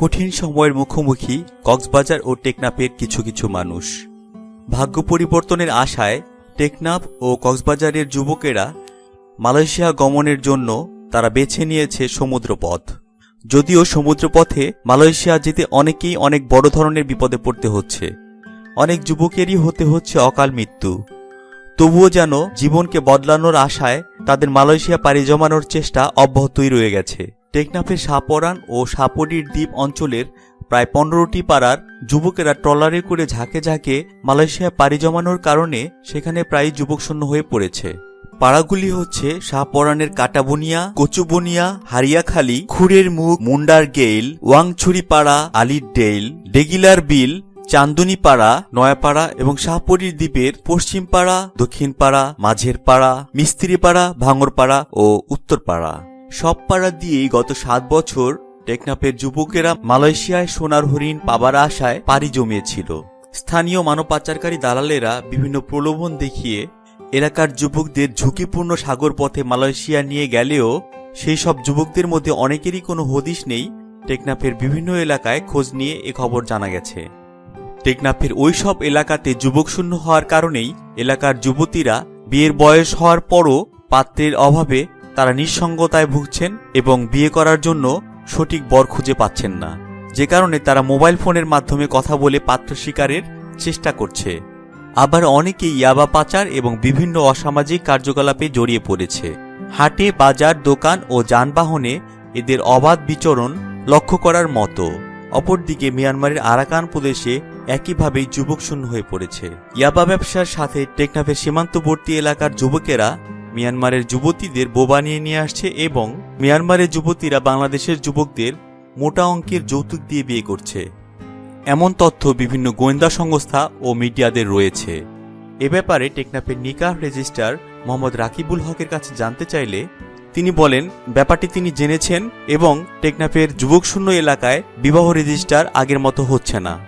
কঠিন সময়ের মুখোমুখি কক্সবাজার ও টেকনাফের কিছু কিছু মানুষ। ভাগ্য পরিবর্তনের আশায় টেকনাফ ও কক্সবাজারের যুবকেরা মালয়েশিয়া গমনের জন্য তারা বেছে নিয়েছে সমুদ্রপথ। যদিও সমুদ্রপথে মালয়েশিয়া যেতে অনেকেই অনেক বড় ধরনের বিপদে পড়তে হচ্ছে। অনেক যুবকেরই হতে হচ্ছে অকাল মৃত্যু। তবুও যেন জীবনকে বদলানোর আশায় তাদের মালয়েশিয়া পাড়ি জমানোর চেষ্টা অব্যাহতই রয়ে গেছে। টেকনাফের সাপরান ও সাপড়ির দ্বীপ অঞ্চলের প্রায় পনেরোটি পাড়ার যুবকেরা ট্রলারে করে ঝাঁকে ঝাঁকে মালয়েশিয়া পাড়ি জমানোর কারণে সেখানে প্রায় যুবকশূন্য হয়ে পড়েছে। পাড়াগুলি হচ্ছে শাহপরানের কাটাবনিয়া, কচুবনিয়া, হারিয়াখালী, খুরের মুখ, মুন্ডার গেইল, ওয়াংছড়ি পাড়া, আলির ডেইল, ডেগিলার বিল, চান্দনী পাড়া, নয়াপাড়া এবং শাহপরীর দ্বীপের পশ্চিম পাড়া, দক্ষিণ পাড়া, মাঝের পাড়া, মিস্ত্রি পাড়া ভাঙরপাড়া ও উত্তরপাড়া সব পাড়া দিয়েই গত সাত বছর টেকনাফের যুবকেরা মালয়েশিয়ায় সোনার হরিণ পাবার আশায় পাড়ি জমিয়েছিল। স্থানীয় মানব পাচারকারী দালালেরা বিভিন্ন প্রলোভন দেখিয়ে এলাকার যুবকদের ঝুঁকিপূর্ণ সাগর পথে মালয়েশিয়া নিয়ে গেলেও সেই সব যুবকদের মধ্যে অনেকেরই কোনো হদিশ নেই টেকনাফের বিভিন্ন এলাকায় খোঁজ নিয়ে এ খবর জানা গেছে। টেকনাফের ওই সব এলাকাতে যুবকশূন্য হওয়ার কারণেই এলাকার যুবতীরা বিয়ের বয়স হওয়ার পরও পাত্রের অভাবে তারা নিঃসঙ্গতায় ভুগছেন এবং বিয়ে করার জন্য সঠিক বর খুঁজে পাচ্ছেন না। যে কারণে তারা মোবাইল ফোনের মাধ্যমে কথা বলে পাত্র শিকারের চেষ্টা করছে। আবার অনেকেই ইয়াবা পাচার এবং বিভিন্ন অসামাজিক কার্যকলাপে জড়িয়ে পড়েছে। হাটে, বাজার, দোকান ও যানবাহনে এদের অবাধ বিচরণ লক্ষ্য করার মতো। অপরদিকে মিয়ানমারের আরাকান প্রদেশে একইভাবেই যুবক শূন্য হয়ে পড়েছে। ইয়াবা ব্যবসার সাথে টেকনাফের সীমান্তবর্তী এলাকার যুবকেরা মিয়ানমারের যুবতীদের বোবা নিয়ে নিয়ে আসছে এবং মিয়ানমারের যুবতীরা বাংলাদেশের যুবকদের মোটা অঙ্কের যৌতুক দিয়ে বিয়ে করছে। এমন তথ্য বিভিন্ন গোয়েন্দা সংস্থা ও মিডিয়াদের রয়েছে। এ ব্যাপারে টেকনাফের নিকাহ রেজিস্ট্রার মোহাম্মদ রাকিবুল হকের কাছে জানতে চাইলে তিনি বলেন, ব্যাপারটি তিনি জেনেছেন এবং টেকনাফের যুবকশূন্য এলাকায় বিবাহ রেজিস্ট্রার আগের মতো হচ্ছে না।